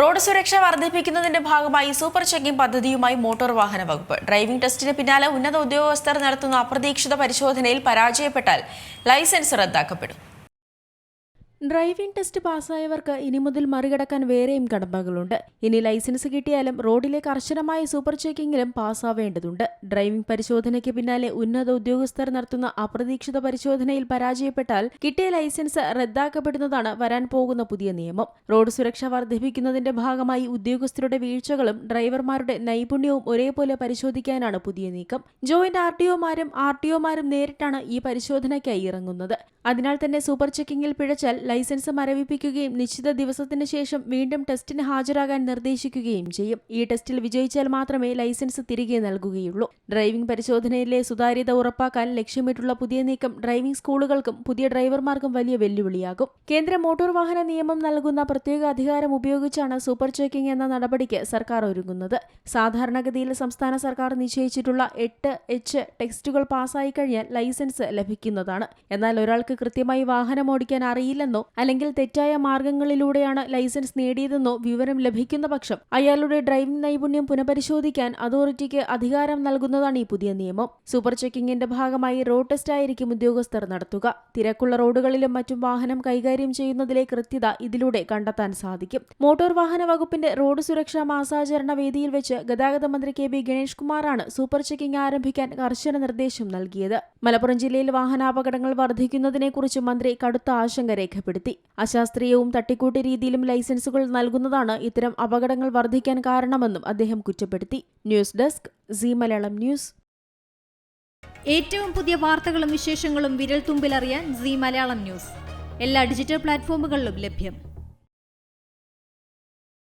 Road സുരക്ഷ വർദ്ധിപ്പിക്കുന്നതിന്റെ ഭാഗമായി super checking പദ്ധതിയുമായി മോട്ടോർ വാഹന വകുപ്പ്. ഡ്രൈവിംഗ് ടെസ്റ്റിന് പിന്നാലെ ഉന്നത ഉദ്യോഗസ്ഥർ നടത്തുന്ന അപ്രതീക്ഷിത പരിശോധനയിൽ പരാജയപ്പെട്ടാൽ ലൈസൻസ് റദ്ദാക്കപ്പെടും. ഡ്രൈവിംഗ് ടെസ്റ്റ് പാസ്സായവർക്ക് ഇനി മുതൽ മറികടക്കാൻ വേറെയും കടമ്പകളുണ്ട്. ഇനി ലൈസൻസ് കിട്ടിയാലും റോഡിലെ കർശനമായ സൂപ്പർ ചെക്കിങ്ങിലും പാസ്സാവേണ്ടതുണ്ട്. ഡ്രൈവിംഗ് പരിശോധനയ്ക്ക് പിന്നാലെ ഉന്നത ഉദ്യോഗസ്ഥർ നടത്തുന്ന അപ്രതീക്ഷിത പരിശോധനയിൽ പരാജയപ്പെട്ടാൽ കിട്ടിയ ലൈസൻസ് റദ്ദാക്കപ്പെടുന്നതാണ് വരാൻ പോകുന്ന പുതിയ നിയമം. റോഡ് സുരക്ഷ വർദ്ധിപ്പിക്കുന്നതിന്റെ ഭാഗമായി ഉദ്യോഗസ്ഥരുടെ വീഴ്ചകളും ഡ്രൈവർമാരുടെ നൈപുണ്യവും ഒരേപോലെ പരിശോധിക്കാനാണ് പുതിയ നീക്കം. ജോയിന്റ് ആർ ടി ഒമാരും ആർ ടി ഒമാരും നേരിട്ടാണ് ഈ പരിശോധനയ്ക്കായി ഇറങ്ങുന്നത്. അതിനാൽ തന്നെ സൂപ്പർ ചെക്കിങ്ങിൽ പിഴച്ചാൽ ലൈസൻസ് മരവിപ്പിക്കുകയും നിശ്ചിത ദിവസത്തിന് ശേഷം വീണ്ടും ടെസ്റ്റിന് ഹാജരാകാൻ നിർദ്ദേശിക്കുകയും ചെയ്യും. ഈ ടെസ്റ്റിൽ വിജയിച്ചാൽ മാത്രമേ ലൈസൻസ് തിരികെ നൽകുകയുള്ളൂ. ഡ്രൈവിംഗ് പരിശോധനയിലെ സുതാര്യത ഉറപ്പാക്കാൻ ലക്ഷ്യമിട്ടുള്ള പുതിയ നീക്കം ഡ്രൈവിംഗ് സ്കൂളുകൾക്കും പുതിയ ഡ്രൈവർമാർക്കും വലിയ വെല്ലുവിളിയാകും. കേന്ദ്ര മോട്ടോർ വാഹന നിയമം നൽകുന്ന പ്രത്യേക അധികാരം ഉപയോഗിച്ചാണ് സൂപ്പർ ചെക്കിംഗ് എന്ന നടപടിക്ക് സർക്കാർ ഒരുങ്ങുന്നത്. സാധാരണഗതിയിൽ സംസ്ഥാന സർക്കാർ നിശ്ചയിച്ചിട്ടുള്ള എട്ട് എച്ച് ടെക്സ്റ്റുകൾ പാസ്സായി കഴിഞ്ഞാൽ ലൈസൻസ് ലഭിക്കുന്നതാണ്. എന്നാൽ ഒരാൾക്ക് കൃത്യമായി വാഹനം ഓടിക്കാൻ അറിയില്ലെന്നോ അല്ലെങ്കിൽ തെറ്റായ മാർഗങ്ങളിലൂടെയാണ് ലൈസൻസ് നേടിയതെന്നോ വിവരം ലഭിക്കുന്ന പക്ഷം അയാളുടെ ഡ്രൈവിംഗ് നൈപുണ്യം പുനഃപരിശോധിക്കാൻ അതോറിറ്റിക്ക് അധികാരം നൽകുന്നതാണ് ഈ പുതിയ നിയമം. സൂപ്പർ ചെക്കിംഗിന്റെ ഭാഗമായി റോഡ് ടെസ്റ്റ് ആയിരിക്കും ഉദ്യോഗസ്ഥർ നടത്തുക. തിരക്കുള്ള റോഡുകളിലും മറ്റും വാഹനം കൈകാര്യം ചെയ്യുന്നതിലെ കൃത്യത ഇതിലൂടെ കണ്ടെത്താൻ സാധിക്കും. മോട്ടോർ വാഹന വകുപ്പിന്റെ റോഡ് സുരക്ഷാ മാസാചരണ വേദിയിൽ വെച്ച് ഗതാഗത മന്ത്രി കെ ബി ഗണേഷ് കുമാറാണ് സൂപ്പർ ചെക്കിംഗ് ആരംഭിക്കാൻ കർശന നിർദ്ദേശം നൽകിയത്. മലപ്പുറം ജില്ലയിൽ വാഹനാപകടങ്ങൾ വർദ്ധിക്കുന്നതിനെക്കുറിച്ച് മന്ത്രി കടുത്ത ആശങ്ക രേഖപ്പെടുത്തി. അശാസ്ത്രീയവും തട്ടിക്കൂട്ടി രീതിയിലും ലൈസൻസുകൾ നൽകുന്നതാണ് ഇത്തരം അപകടങ്ങൾ വർദ്ധിക്കാൻ കാരണമെന്നും അദ്ദേഹം കുറ്റപ്പെടുത്തി. News desk C Malayalam news. ഏറ്റവും പുതിയ വാർത്തകളും വിശേഷങ്ങളും വിരൽ തുമ്പിലറിയാൻ സി മലയാളം ന്യൂസ്. എല്ലാ ഡിജിറ്റൽ പ്ലാറ്റ്ഫോമുകളിലും ലഭ്യം.